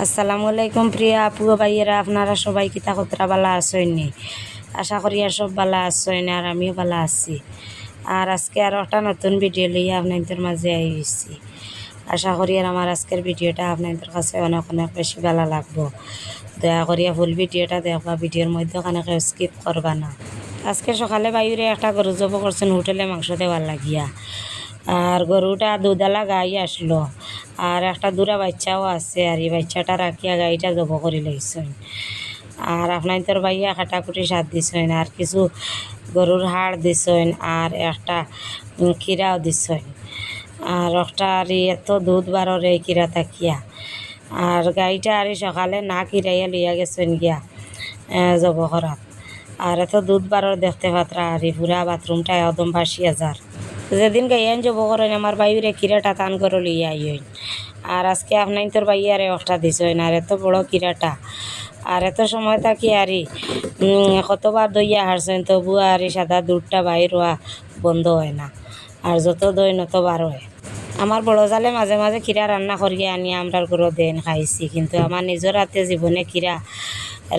আসসালামু আলাইকুম প্রিয়া আপু ভাইয়েরা, আপনারা সবাই কিতা কতরা বালা আসইনি আশা করি আর সব বালা আসইনি আর আমিও বালা আছি। আর আজকে আর একটা নতুন ভিডিও লইয়া আপনাদের মাঝে আইছি। আশা করি আর আমার আজকের ভিডিওটা আপনাদের কাছে অনেক অনেক বেশি ভালো লাগবো। দয়া করিয়া ফুল ভিডিওটা দেখবা ভিডিওর মধ্যে ওখানে কেউ স্কিপ করবা না। আজকে সকালে বাইরে একটা গরু জব করছেন, হোটেলে মাংস দেওয়ার লাগিয়া। আর গরুটা দুধালা গাই আসলো। আর একটা দূরা বাচ্চাও আছে, আর এই বাচ্চাটা রাখিয়া গাইটা জব করে লইছেন। আর আপনার তোর ভাইয়া কাটাকুটি সাত দিছেন, আর কিছু গরুর হাড় দিছেন, আর একটা কিরাও দিছেন। আর একটা আর এত দুধ বারর এই কিরা তাকিয়া আর গাইটা আর সকালে না কিরাইয়া লইয়া গেছেন গিয়া জব করাত। আর এত দুধ বারর দেখতে পাত্রা, আর পুরা বাথরুমটা একদম ভাসিয়া যার যেদিন গাইয়ান জব করেন আমার বাইরে কিরাটা টান করে লইয়া আইন আর আজকে আপনার তোর বাইয়ারে একটা দিছেন আর এত বড় কিরাটা। আর এত সময় থাকি আরি কতবার দইয়া হারছেন তবু আর সাদা দুধটা বাইর হওয়া বন্ধ হয় না। আর যত দই নত বার হয়। আমার বড় জালে মাঝে মাঝে খিরা রান্না করিয়া আনি আমরা ঘর দেন খাইছি, কিন্তু আমার নিজের হাতে জীবনে খিরা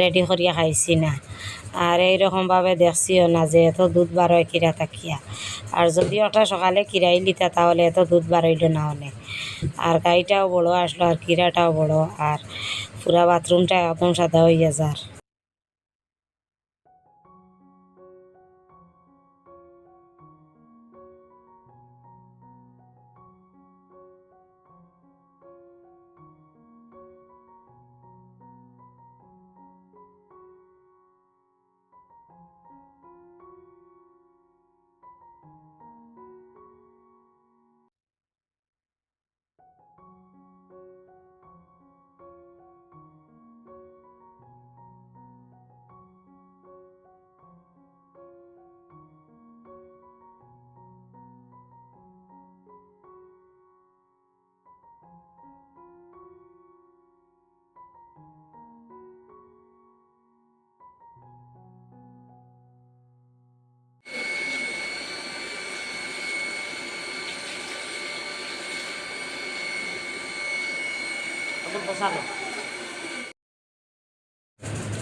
রেডি করিয়া খাইছি না। আর এইরকমভাবে দেখছিও না যে এত দুধ বারোয় কিরা তাকিয়া আর যদি ওটা সকালে কিরাই লিতা, তাহলে এত দুধ বার হইল না হলে। আর গাড়িটাও বড়, আসলো আর কিরাটাও বড়, আর পুরা বাথরুমটা একদম সাদা হইয়া যার।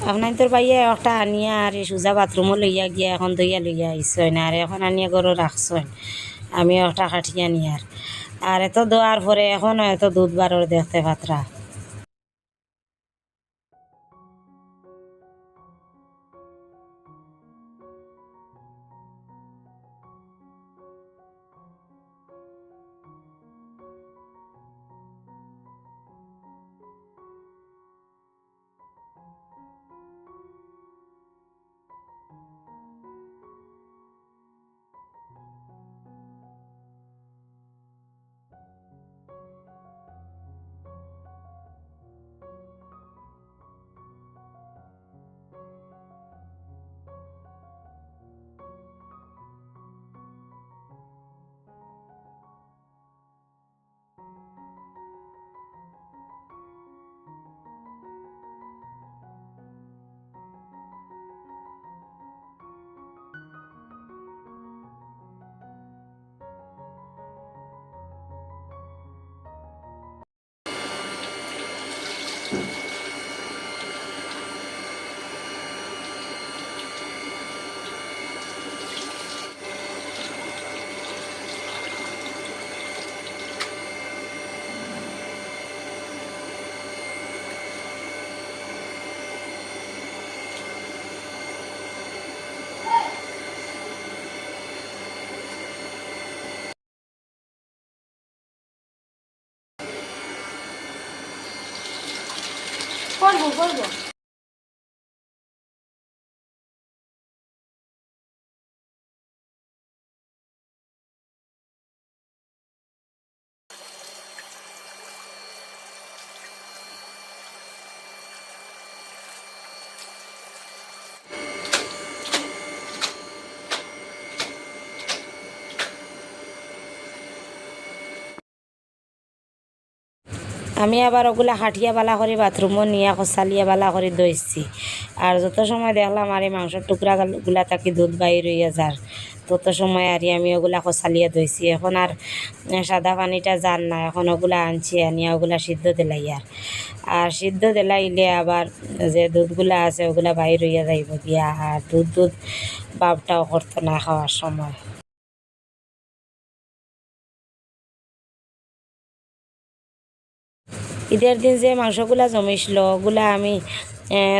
আপনার তোর পাইয়া একটা আনিয়া আর সুজা বাথরুমও লইয়া গিয়া এখন দইয়া লইয়া আইসেন আর এখন আনিয়া গরু রাখছেন আমি একটা কাঠিয়া নিয়ার আর এত দোয়ার পরে এখন এত দুধ বারর দেখতে পাত্রা করব করব আমি আবার ওগুলা হাঁটিয়া বালা করে বাথরুমও নিয়ে কষালিয়া বালা করে দইছি। আর যত সময় দেখলাম আর এই মাংসের টুকরা গুলা তাকে দুধ বাইর হইয়া যার। তত সময় আর আমি ওগুলা কষালিয়া দইছি। এখন আর সাদা পানিটা যান না, এখন ওগুলা আনছি, আনিয়া ওগুলা সিদ্ধ দিলাই আর। আর সিদ্ধ দিলাইলে আবার যে দুধগুলা আছে, ওগুলা বাইর হইয়া যাইব গিয়া। আর দুধ দুধ বাপটাও করতো না খাওয়ার সময়। ঈদের দিন যে মাংসগুলা জমিছিল ওগুলা আমি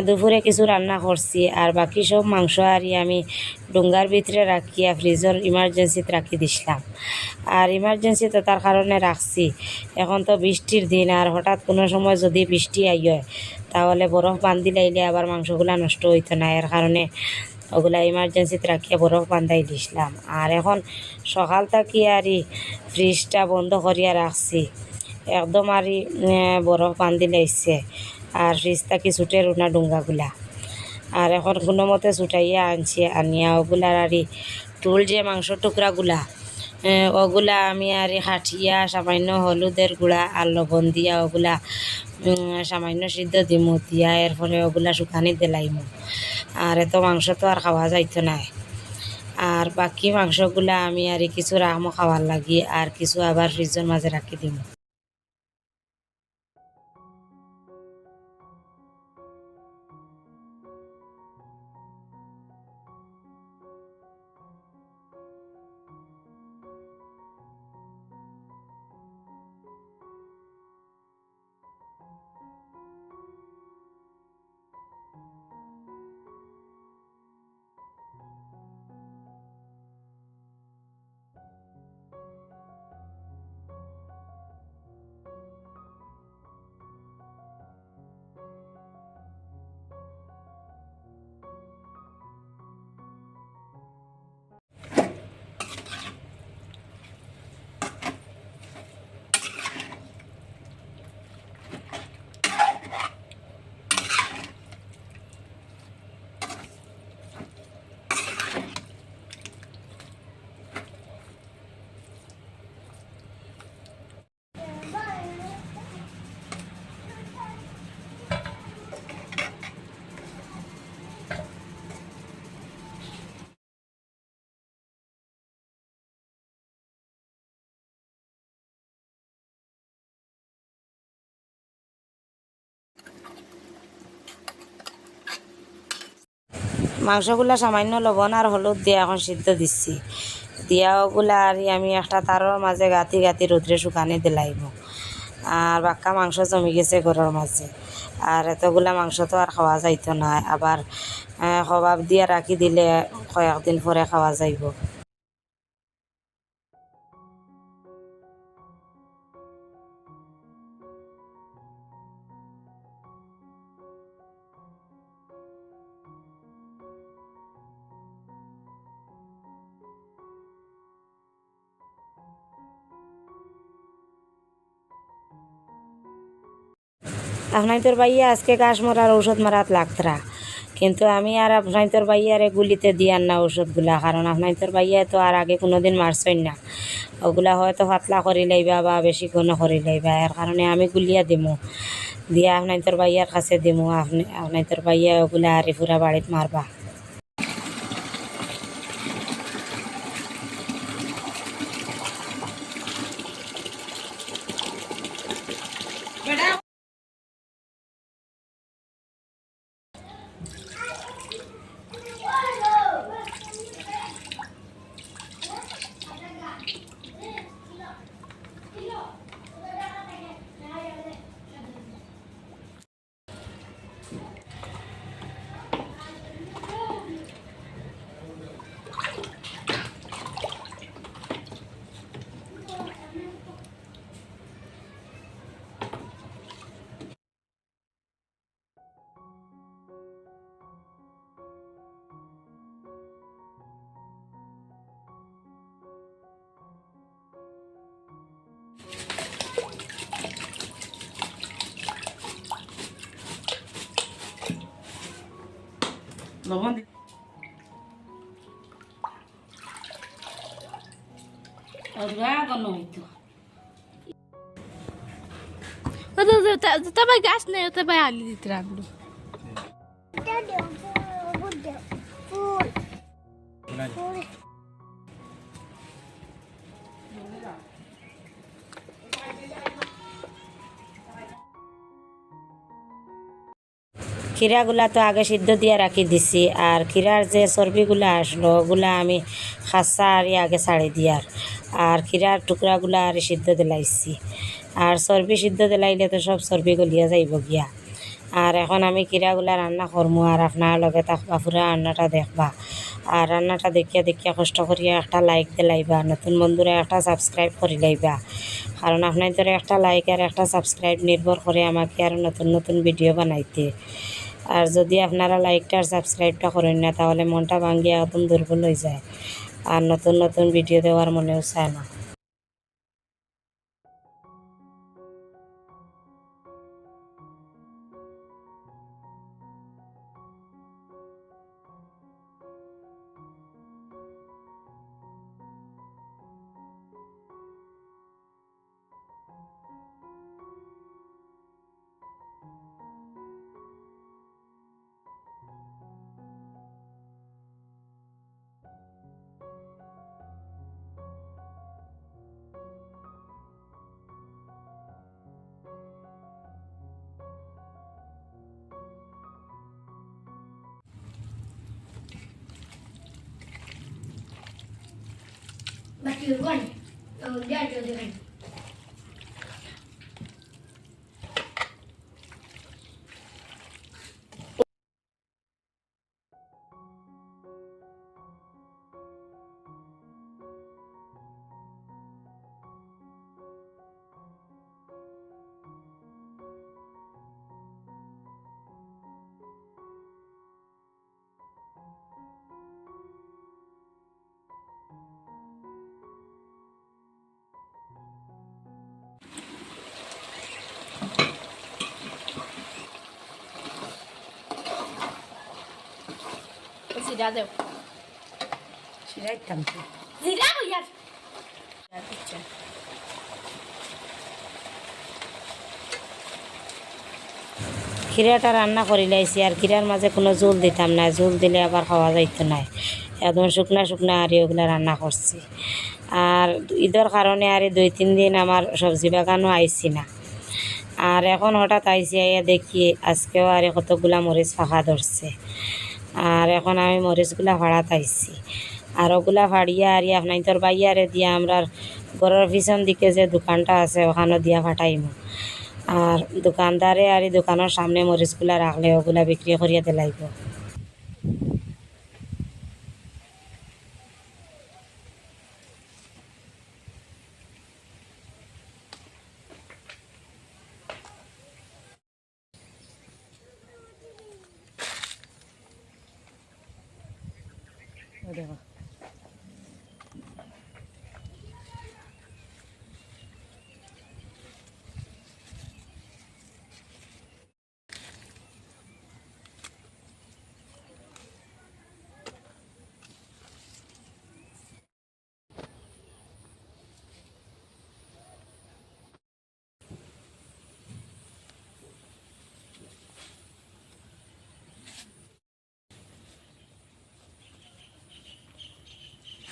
দুপুরে কিছু রান্না করছি। আর বাকি সব মাংস আর আমি ডুঙ্গার ভিতরে রাখিয়া ফ্রিজের ইমার্জেন্সিতে রাখি দিছিলাম। আর ইমার্জেন্সিতে তার কারণে রাখছি। এখন তো বৃষ্টির দিন, আর হঠাৎ কোনো সময় যদি বৃষ্টি আই হয়, তাহলে বরফ বান্ধি লাইলে আবার মাংসগুলা নষ্ট হইতো না। এর কারণে ওগুলা ইমার্জেন্সিতে রাখিয়া বরফ বান্ধাই দিছিলাম। আর এখন সকাল থাকি আর ফ্রিজটা বন্ধ করিয়া রাখছি। একদম আর বরফ বান্ধি লাইছে আর ফ্রিজ কি ছুটে রুনা ডুঙ্গাগুলা আর এখন কোনো মতে ছুটাইয়া আনছি, আনিয়া ওগুলার আর টুল যে মাংস টুকরাগুলা ওগুলা আমি আর হাঠিয়া, সামান্য হলুদের গুঁড়া আর লবণ দিয়া ওগুলা সামান্য সিদ্ধ দিমু, দিয়া এরপরে ওগুলা শুকানি দিলাইমু। আর এত মাংস তো আর খাওয়া যাইতো না আর বাকি মাংসগুলা আমি আর কিছু রাখমো খাওয়ার লাগি আর কিছু আবার ফ্রিজের মাঝে রাখি দিম। মাংসগুলা সামান্য লবণ আর হলুদ দিয়ে এখন সিদ্ধ দিচ্ছি দিয়াওগুলা আর আমি একটা তারর মাঝে গাঁতি গাঁতি রোদ্রে শুকানে দিলাইব। আর বাক্কা মাংস জমি গেছে ঘরের মাঝে আর এতগুলা মাংস তো আর খাওয়া যাইতো না আবার খবাব দিয়ে রাখি দিলে কয়েকদিন পরে খাওয়া যাইব। আপনাদের ভাইয়া আজকে গাছ মরার ঔষধ মারাত লাগতরা। কিন্তু আমি আর আপনাদের ভাইয়ারে গুলিতে দিয়ার না ঔষধগুলা, কারণ আপনাদের ভাইয়া তো আর আগে কোনোদিন মারছই না। ওগুলা হয়তো পাতলা করি লাইবা বা বেশি ঘন করি লাইবা, এর কারণে আমি গুলিয়া দিমু। দিয়া তোর ভাইয়ার কাছে দিমু, আপনি আপনাদের ভাইয়া ওগুলা আরে পুরা বাড়িত মারবা। গণ হইতো। তবে গাছ নেই তবে আলি দিতে রাখল। খিরাগুলা তো আগে সিদ্ধ দিয়ে রাখি দিছি, আর খিরার যে চর্বিগুলা আসলো, ওগুলা আমি খাসা আর আগে ছাড়ি দিয়ার আর খিরার টুকরাগুলা আর সিদ্ধ দিলাইছি। আর চর্বি সিদ্ধ দিলাইলে তো সব চর্বি গলিয়া যাইব গিয়া। আর এখন আমি খিরাগুলা রান্না করমু, আর আপনার লগে থাকবা পুরা রান্নাটা দেখবা। আর রান্নাটা দেখিয়া দেখিয়া কষ্ট করিয়া একটা লাইক দিলাইবা, নতুন বন্ধুরা একটা সাবস্ক্রাইব করে লাইবা। কারণ আপনার ধরে একটা লাইক আর একটা সাবস্ক্রাইব নির্ভর করে আমাকে আরও নতুন নতুন ভিডিও বানাইতে। আর যদি আপনারা লাইকটা আর সাবস্ক্রাইবটা করেন না, তাহলে মনটা ভাঙ্গিয়ে একদম দুর্বল হয়ে যায়। আর নতুন নতুন ভিডিও দেওয়ার মনেও চায় না। to run. Uh, they are to run. জিরা দেও খিরাটা রান্না করে লাইছি আর খিরার মাঝে কোনো জোল দিতাম না জোল দিলে আবার খাওয়া যাইতো না। একদম শুকনা শুকনা আর ওগুলা রান্না করছি। আর ঈদের কারণে আর দুই তিন দিন আমার সবজি বাগানও আইছি না। আর এখন হঠাৎ আইসি আইয়া দেখি আজকেও আর কতগুলা মরিচ ফাঁকা ধরছে। আর এখন আমি মরিচগুলা ভাড়া তাইছি আর ওগুলা ফাড়িয়া আর আপনার তোর বাইয়ারে দিয়া আমরা ঘরের পিছন দিকে যে দোকানটা আছে ওখানে দিয়া ফাটাইমু আর দোকানদারে আর দোকানের সামনে মরিচগুলা রাখলে ওগুলা বিক্রি করিয়া দিলাইব।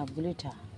have glitter.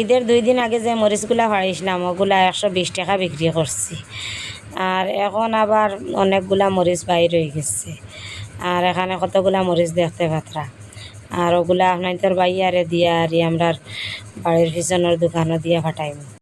ঈদের দুই দিন আগে যে মরিচগুলা ফাড়িয়েছিলাম ওগুলা একশো বিশ টাকা বিক্রি করছি। আর এখন আবার অনেকগুলা মরিচ বাইর হয়ে গেছে। আর এখানে কতগুলা মরিচ দেখতে পাত্রা। আর ওগুলা আপনার বাইয়ারে দিয়া আর আমরা বাড়ির পিছনের দোকানও দিয়া ফাটাইব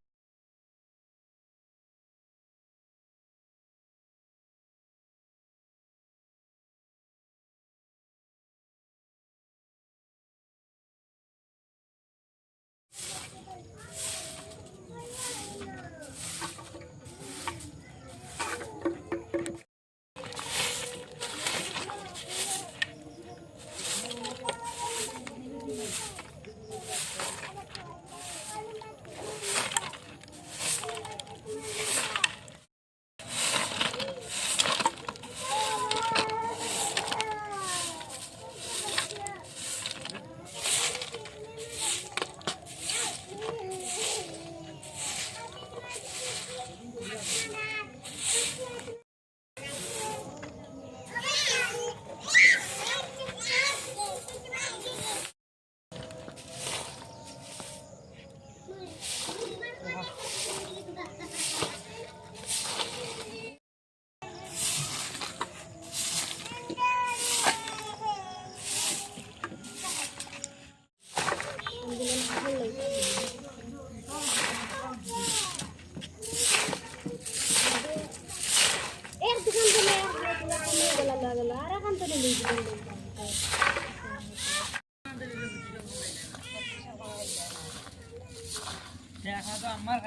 আমার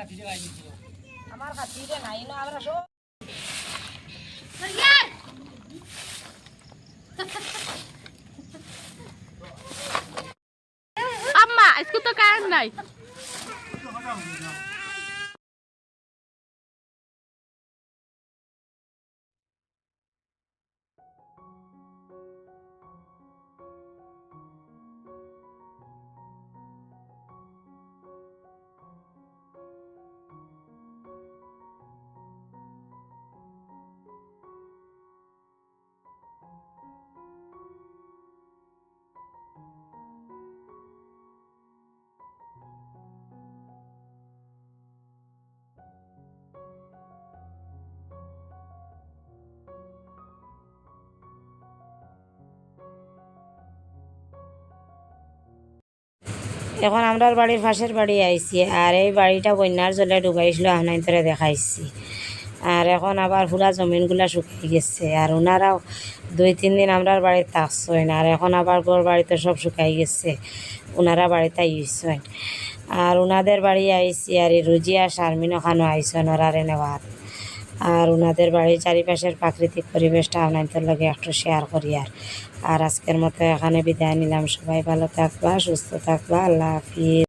খাতিরে নাই না আমরা সব আম্মা আজকে তো কারেন্ট নাই। এখন আমরার বাড়ির পাশের বাড়ি আইছি, আর এই বাড়িটা বন্যার জলে ডুবাইছিল আপনার তোরে দেখাইছি। আর এখন আবার পুরা জমিনগুলা শুকিয়ে গেছে, আর ওনারাও দুই, তিন দিন আমরার বাড়িতে থাকছেন আর এখন আবার বর বাড়িতে সব শুকাই গেছে ওনারা বাড়িতে আইসেন আর ওনাদের বাড়ি আইছি, আর এই রুজি আর শারমিন ওখানে আইসেন ওরারে নেওয়ার আর ওনাদের বাড়ির চারিপাশের প্রাকৃতিক পরিবেশটা আপনাদের লগে একটু শেয়ার করি আর। আর আজকের মতো এখানে বিদায় নিলাম। সবাই ভালো থাকবা সুস্থ থাকবা আল্লাহ হাফিজ।